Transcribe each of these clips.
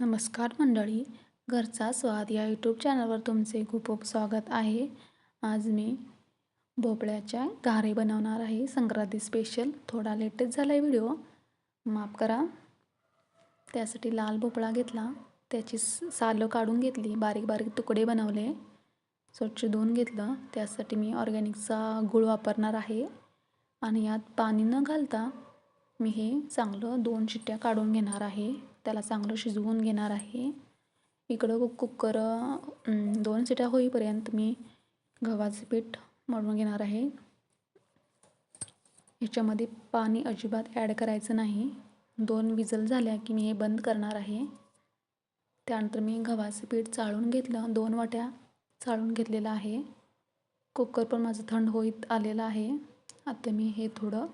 नमस्कार मंडळी घरचा स्वाद या यूट्यूब चॅनलवर तुमचे खूप खूप स्वागत आहे. आज मी भोपळ्याच्या घारे बनवणार आहे. संक्रांती स्पेशल थोडा लेटेस्ट झाला आहे व्हिडिओ माफ करा. त्यासाठी लाल भोपळा घेतला. त्याची सालं काढून घेतली. बारीक बारीक तुकडे बनवले. स्वच्छ धुवून घेतलं. त्यासाठी मी ऑर्गॅनिकचा गूळ वापरणार आहे. आणि यात पाणी न घालता मी हे चांगलं दोन शिट्ट्या काढून घेणार आहे. त्याला चांगलं शिजवून घेणार आहे. इकडं कुकर दोन शिट्या होईपर्यंत मी गव्हाचं पीठ मळून घेणार आहे. ह्याच्यामध्ये पाणी अजिबात ॲड करायचं नाही. दोन विजल झाल्या की मी हे बंद करणार आहे. त्यानंतर मी गव्हाचं पीठ चाळून घेतलं दोन वाट्या चाळून घेतलेलं आहे. कुकर पण माझं थंड होईत आलेलं आहे. आता मी हे थोडं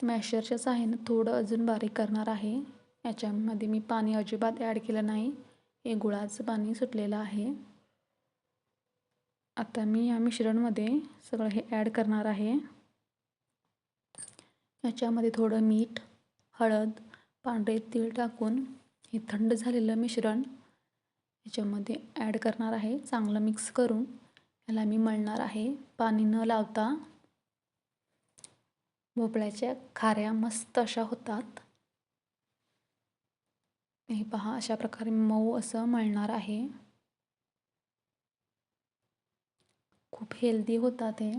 मॅशरच्याच आहे ना थोडं अजून बारीक करणार आहे. याच्यामध्ये मी पाणी अजिबात ॲड केलं नाही. हे गुळाचं पाणी सुटलेलं आहे. आता मी या मिश्रणमध्ये सगळं हे ॲड करणार आहे. याच्यामध्ये थोडं मीठ हळद पांढरे तीळ टाकून हे थंड झालेलं मिश्रण याच्यामध्ये ॲड करणार आहे. चांगलं मिक्स करून याला मी मळणार आहे. पाणी न लावता भोपळ्याच्या खाऱ्या मस्त अशा होतात. हे पहा अशा प्रकारे मऊ असं मळणार आहे. खूप हेल्दी होतात ते.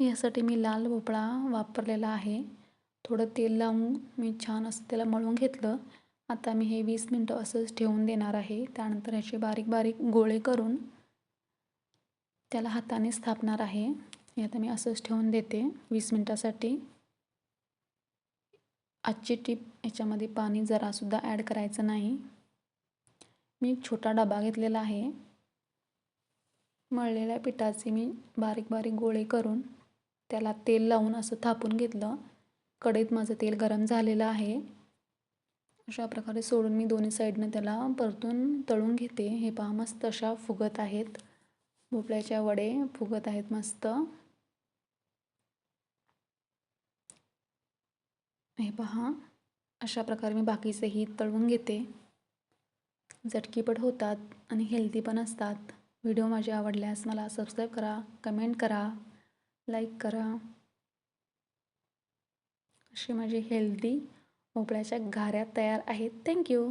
यासाठी मी लाल भोपळा वापरलेला आहे. थोडं तेल लावून मी छान असं त्याला मळून घेतलं. आता मी हे वीस मिनटं असंच ठेवून देणार आहे. त्यानंतर ह्याचे बारीक बारीक गोळे करून त्याला हाताने स्थापणार आहे. हे आता मी असंच ठेवून देते वीस मिनटासाठी. आजची टीप याच्यामध्ये पाणी जरासुद्धा ॲड करायचं नाही. मी एक छोटा डबा घेतलेला आहे. मळलेल्या पिठाचे मी बारीक बारीक गोळे करून त्याला तेल लावून असं थापून घेतलं. कढईत माझं तेल गरम झालेलं आहे. अशा प्रकारे सोडून मी दोन्ही साईडनं त्याला परतून तळून घेते. हे पहा मस्त अशा फुगत आहेत. भोपळ्याच्या वडे फुगत आहेत मस्त. हे पहा अशा प्रकारे मी बाकीचेही तळून घेते. झटकीपट होतात आणि हेल्दी पण असतात. व्हिडिओ माझे आवडल्यास मला सबस्क्राईब करा कमेंट करा लाईक करा. अशी माझी हेल्दी भोपळ्याच्या घाऱ्या तयार आहेत. थँक्यू